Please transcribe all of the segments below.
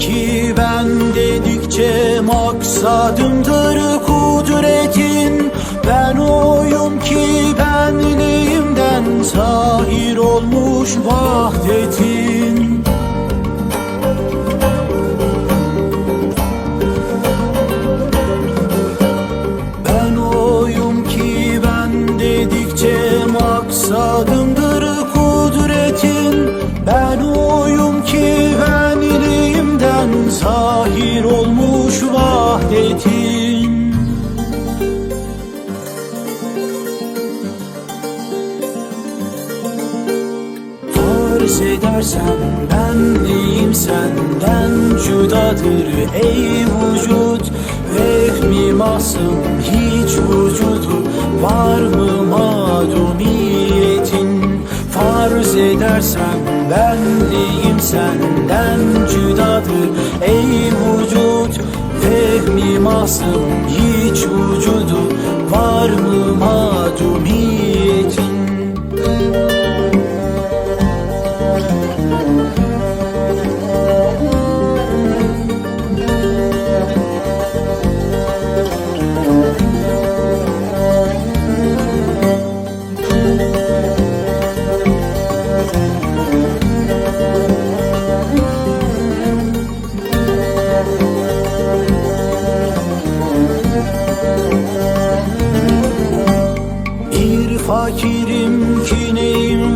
ki ben dedikçe maksadımdır kudretin. Ben oyum ki benliğimden sahir olmuş vahdetin. Zahir olmuş vahdetin Farz edersen benliğim senden cüdadır ey vücut. Vehmi masım hiç vücudu var mı madumiyetin? Farz edersen benliğim senden cüdadır. Ey vücut Vehmi masım hiç vücudu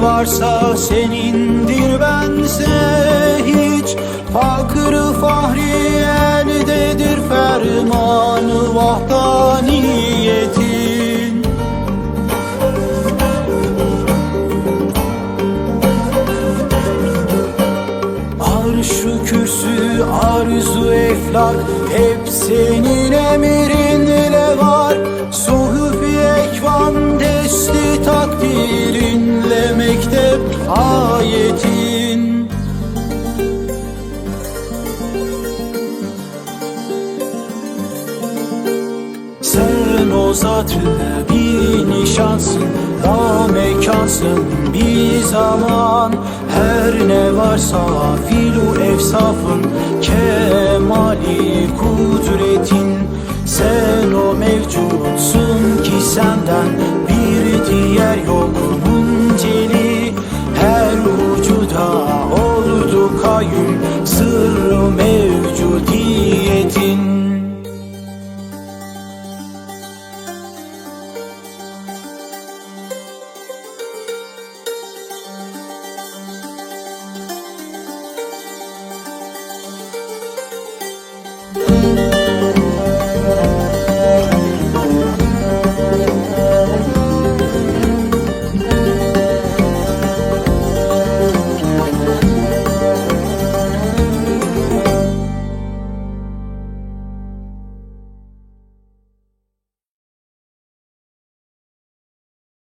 varsa senindir bense hiç. Fakr fahri eldedir fermanı vahdaniyetin. Arş-ı kürsü, arzu eflak Hep senin emrinle ayetin Sen o zatı bir nişansın Da mekansın bir zaman. Her ne varsa filu efsafın Kemali kudretin. Sen o mevcutsun ki senden